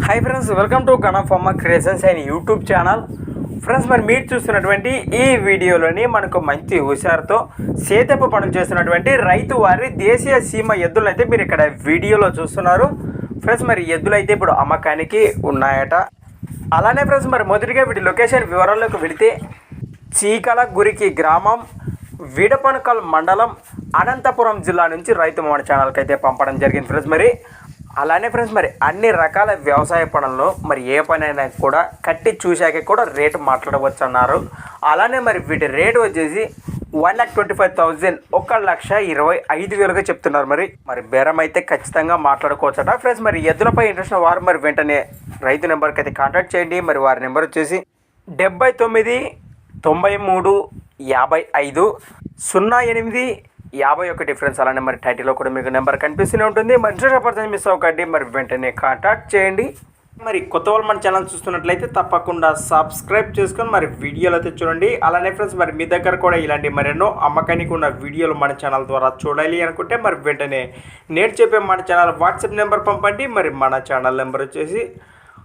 Hi friends welcome to Ganapamma creations and YouTube channel friends మరి మీరు చూస్తున్నటువంటి ఈ వీడియోలోని మనకు మంచి హుషారుతో సేతపు పనులు చేస్తున్నటువంటి రైతు వారి దేశీయ సీమ ఎద్దులు అయితే మీరు ఇక్కడ వీడియోలో చూస్తున్నారు. ఫ్రెండ్స్ మరి ఎద్దులు అయితే ఇప్పుడు అమ్మకానికి ఉన్నాయట. అలానే ఫ్రెండ్స్ మరి మొదటిగా వీటి లొకేషన్ వివరాల్లోకి వెళితే చీకల గురికి గ్రామం విడపనకల్ మండలం అనంతపురం జిల్లా నుంచి రైతు మన ఛానల్కి అయితే పంపడం జరిగింది. ఫ్రెండ్స్ మరి అలానే ఫ్రెండ్స్ మరి అన్ని రకాల వ్యవసాయ పనుల్లో మరి ఏ పని అయినా కూడా కట్టి చూశాక కూడా రేటు మాట్లాడవచ్చు అన్నారు అలానే మరి వీటి రేటు వచ్చేసి one lakh twenty five thousand ఒక లక్ష ఇరవై ఐదు వేలుగా చెప్తున్నారు మరి. మరి బేరం అయితే ఖచ్చితంగా మాట్లాడుకోవచ్చట. ఫ్రెండ్స్ మరి ఎద్దులపై ఇంట్రెస్ట్ వారు మరి వెంటనే రైతు నెంబర్కి అయితే కాంటాక్ట్ చేయండి. మరి వారి నెంబర్ వచ్చేసి డెబ్బై తొమ్మిది తొంభై మూడు యాభై ఐదు సున్నా ఎనిమిది యాభై ఒకటి డిఫరెన్స్ అలానే మరి టైటిల్లో కూడా మీకు నెంబర్ కనిపిస్తూనే ఉంటుంది. మరి ఇంట్రెస్ట్ పర్సన్ మిస్ అవ్వకండి. మరి వెంటనే కాంటాక్ట్ చేయండి. మరి కొత్త వాళ్ళు మన ఛానల్ చూస్తున్నట్లయితే తప్పకుండా సబ్స్క్రైబ్ చేసుకొని మరి వీడియోలు అయితే చూడండి. అలానే ఫ్రెండ్స్ మరి మీ దగ్గర కూడా ఇలాంటి మరెన్నో అమ్మకానికి ఉన్న వీడియోలు మన ఛానల్ ద్వారా చూడాలి అనుకుంటే మరి వెంటనే నేను చెప్పే మన ఛానల్ వాట్సాప్ నెంబర్ పంపండి. మరి మన ఛానల్ నెంబర్ వచ్చేసి